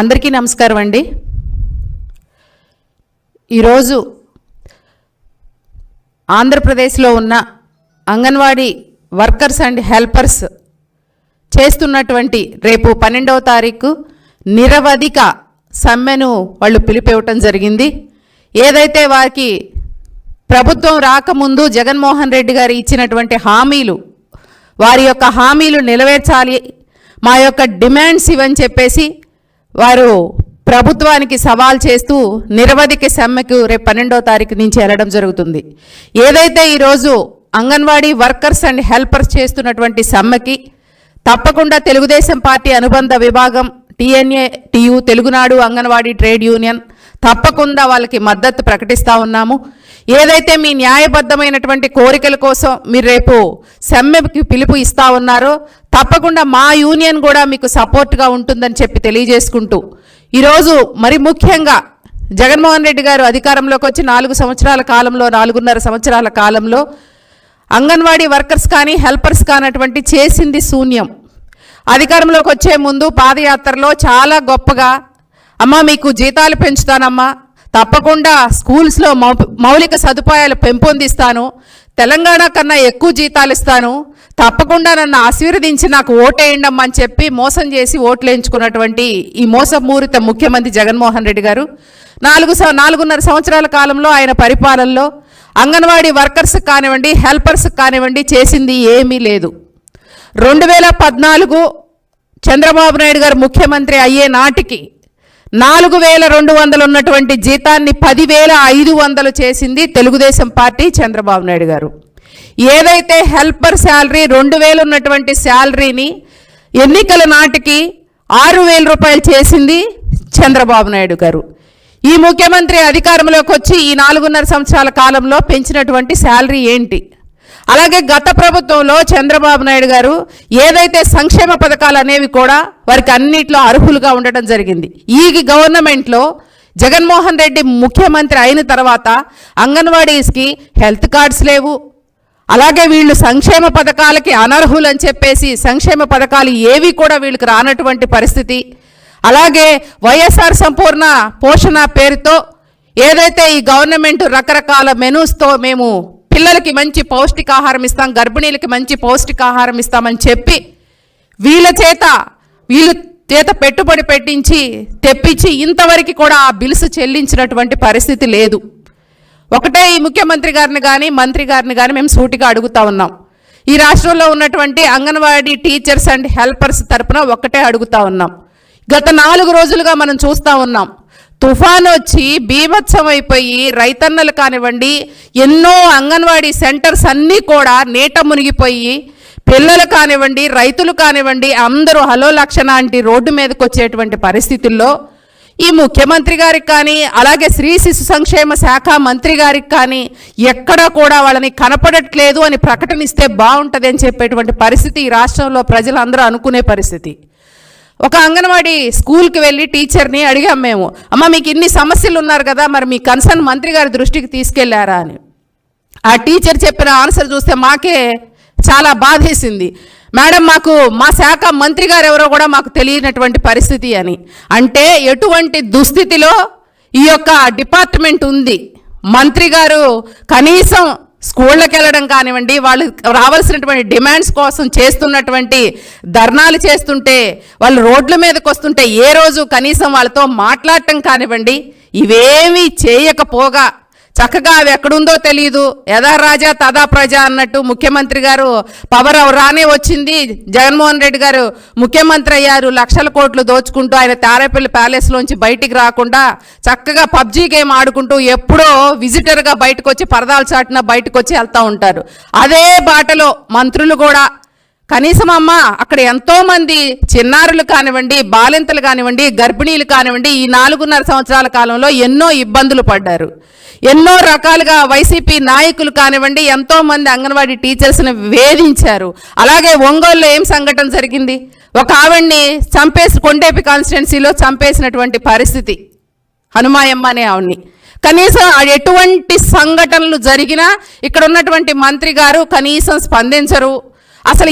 అందరికీ నమస్కారం అండి. ఈరోజు ఆంధ్రప్రదేశ్లో ఉన్న అంగన్వాడీ వర్కర్స్ అండ్ హెల్పర్స్ చేస్తున్నటువంటి రేపు పన్నెండవ తారీఖు నిరవధిక సమ్మెను వాళ్ళు పిలిపివ్వటం జరిగింది. ఏదైతే వారికి ప్రభుత్వం రాకముందు జగన్మోహన్ రెడ్డి గారు ఇచ్చినటువంటి హామీలు వారి యొక్క హామీలు నెరవేర్చాలి మా యొక్క డిమాండ్స్ ఇవని చెప్పేసి వారు ప్రభుత్వానికి సవాల్ చేస్తూ నిరవధిక సమ్మెకు రేపు పన్నెండో తారీఖు నుంచి వెళ్ళడం జరుగుతుంది. ఏదైతే ఈరోజు అంగన్వాడీ వర్కర్స్ అండ్ హెల్పర్స్ చేస్తున్నటువంటి సమ్మెకి తప్పకుండా తెలుగుదేశం పార్టీ అనుబంధ విభాగం TNA TU Telugunadu anganwadi trade union తప్పకుండా వాళ్ళకి మద్దతు ప్రకటిస్తూ ఉన్నాము. ఏదైతే మీ న్యాయబద్ధమైనటువంటి కోరికల కోసం మీరు రేపు సమ్మెకి పిలుపు ఇస్తా ఉన్నారో తప్పకుండా మా యూనియన్ కూడా మీకు సపోర్ట్గా ఉంటుందని చెప్పి తెలియజేసుకుంటూ ఈరోజు మరి ముఖ్యంగా జగన్మోహన్ రెడ్డి గారు అధికారంలోకి వచ్చి నాలుగు సంవత్సరాల కాలంలో నాలుగున్నర సంవత్సరాల కాలంలో అంగన్వాడీ వర్కర్స్ కానీ హెల్పర్స్ కానటువంటి చేసింది శూన్యం. అధికారంలోకి వచ్చే ముందు పాదయాత్రలో చాలా గొప్పగా అమ్మ మీకు జీతాలు పెంచుతానమ్మా. తప్పకుండా స్కూల్స్లో మౌ మౌలిక సదుపాయాలు పెంపొందిస్తాను. తెలంగాణ కన్నా ఎక్కువ జీతాలు ఇస్తాను. తప్పకుండా నన్ను ఆశీర్వదించి నాకు ఓటేయండమ్మా అని చెప్పి మోసం చేసి ఓట్లు వేయించుకున్నటువంటి ఈ మోసపూరిత ముఖ్యమంత్రి జగన్మోహన్ రెడ్డి గారు నాలుగు నాలుగున్నర సంవత్సరాల కాలంలో ఆయన పరిపాలనలో అంగన్వాడీ వర్కర్స్ కానివ్వండి హెల్పర్స్ కానివ్వండి చేసింది ఏమీ లేదు. రెండు వేల పద్నాలుగు చంద్రబాబు నాయుడు గారు ముఖ్యమంత్రి అయ్యే నాటికి నాలుగు వేల రెండు వందలు ఉన్నటువంటి జీతాన్ని పదివేల ఐదు వందలు చేసింది తెలుగుదేశం పార్టీ చంద్రబాబు నాయుడు గారు. ఏదైతే హెల్పర్ శాలరీ రెండు వేలు ఉన్నటువంటి శాలరీని ఎన్నికల నాటికి ఆరు వేల రూపాయలు చేసింది చంద్రబాబు నాయుడు గారు. ఈ ముఖ్యమంత్రి అధికారంలోకి వచ్చి ఈ నాలుగున్నర సంవత్సరాల కాలంలో పెంచినటువంటి శాలరీ ఏంటి? అలాగే గత ప్రభుత్వంలో చంద్రబాబు నాయుడు గారు ఏదైతే సంక్షేమ పథకాలు అనేవి కూడా వారికి అన్నిట్లో అర్హులుగా ఉండటం జరిగింది. ఈ గవర్నమెంట్లో జగన్మోహన్ రెడ్డి ముఖ్యమంత్రి అయిన తర్వాత అంగన్వాడీస్కి హెల్త్ కార్డ్స్ లేవు. అలాగే వీళ్ళు సంక్షేమ పథకాలకి అనర్హులు అని చెప్పేసి సంక్షేమ పథకాలు ఏవి కూడా వీళ్ళకి రానటువంటి పరిస్థితి. అలాగే వైఎస్ఆర్ సంపూర్ణ పోషణ పేరుతో ఏదైతే ఈ గవర్నమెంట్ రకరకాల మెనూస్తో మేము పిల్లలకి మంచి పౌష్టికాహారం ఇస్తాం గర్భిణీలకి మంచి పౌష్టికాహారం ఇస్తామని చెప్పి వీళ్ళ చేత వీళ్ళు చేత పెట్టుబడి పెట్టించి తెప్పించి ఇంతవరకు కూడా ఆ బిల్స్ చెల్లించినటువంటి పరిస్థితి లేదు. ఒకటే ఈ ముఖ్యమంత్రి గారిని కానీ మంత్రి గారిని కానీ మేము సూటిగా అడుగుతా ఉన్నాం. ఈ రాష్ట్రంలో ఉన్నటువంటి అంగన్వాడీ టీచర్స్ అండ్ హెల్పర్స్ తరపున ఒక్కటే అడుగుతా ఉన్నాం. గత నాలుగు రోజులుగా మనం చూస్తూ ఉన్నాం. తుఫాన్ వచ్చి బీభత్సమైపోయి రైతన్నలు కానివ్వండి ఎన్నో అంగన్వాడీ సెంటర్స్ అన్నీ కూడా నీట మునిగిపోయి పిల్లలు కానివ్వండి రైతులు కానివ్వండి అందరూ హలో లక్షణ అంటే రోడ్డు మీదకి వచ్చేటువంటి పరిస్థితుల్లో ఈ ముఖ్యమంత్రి గారికి కానీ అలాగే స్త్రీ శిశు సంక్షేమ శాఖ మంత్రి గారికి కానీ ఎక్కడా కూడా వాళ్ళని కనపడట్లేదు అని ప్రకటన ఇస్తే బాగుంటుంది అని చెప్పేటువంటి పరిస్థితి ఈ రాష్ట్రంలో ప్రజలందరూ అనుకునే పరిస్థితి. ఒక అంగన్వాడీ స్కూల్కి వెళ్ళి టీచర్ని అడిగాం మేము. అమ్మ మీకు ఇన్ని సమస్యలు ఉన్నారు కదా మరి మీ కన్సర్న్ మంత్రి గారి దృష్టికి తీసుకెళ్ళారా? అని. ఆ టీచర్ చెప్పిన ఆన్సర్ చూస్తే మాకే చాలా బాధేసింది. మేడం మాకు మా శాఖ మంత్రి గారు ఎవరో కూడా మాకు తెలియనటువంటి పరిస్థితి అని. అంటే ఎటువంటి దుస్థితిలో ఈ యొక్క డిపార్ట్మెంట్ ఉంది. మంత్రి గారు కనీసం స్కూళ్ళకి వెళ్ళడం కానివ్వండి వాళ్ళు రావాల్సినటువంటి డిమాండ్స్ కోసం చేస్తున్నటువంటి ధర్నాలు చేస్తుంటే వాళ్ళు రోడ్ల మీదకి వస్తుంటే ఏ రోజు కనీసం వాళ్ళతో మాట్లాడటం కానివ్వండి ఇవేమీ చేయకపోగా చక్కగా అవి ఎక్కడుందో తెలియదు యథా రాజా తదా ప్రజ అన్నట్టు ముఖ్యమంత్రి గారు పవర్ రానే వచ్చింది. జగన్మోహన్ రెడ్డి గారు ముఖ్యమంత్రి అయ్యారు. లక్షల కోట్లు దోచుకుంటూ ఆయన తారేపల్లి ప్యాలెస్లోంచి బయటికి రాకుండా చక్కగా పబ్జీ గేమ్ ఆడుకుంటూ ఎప్పుడో విజిటర్గా బయటకు వచ్చి పరదాలు చాటిన బయటకు వచ్చి వెళ్తూ ఉంటారు. అదే బాటలో మంత్రులు కూడా కనీసం అమ్మ అక్కడ ఎంతోమంది చిన్నారులు కానివ్వండి బాలింతలు కానివ్వండి గర్భిణీలు కానివ్వండి ఈ నాలుగున్నర సంవత్సరాల కాలంలో ఎన్నో ఇబ్బందులు పడ్డారు. ఎన్నో రకాలుగా వైసీపీ నాయకులు కానివ్వండి ఎంతోమంది అంగన్వాడీ టీచర్స్ని వేధించారు. అలాగే ఒంగోలులో ఏం సంఘటన జరిగింది? ఒక ఆవిడ్ని చంపేసి కొండేపి కాన్స్టిట్యున్సీలో చంపేసినటువంటి పరిస్థితి. హనుమాయమ్మ అనే ఆవిడ్ని. కనీసం ఎటువంటి సంఘటనలు జరిగినా ఇక్కడ ఉన్నటువంటి మంత్రి గారు కనీసం స్పందించరు. అసలు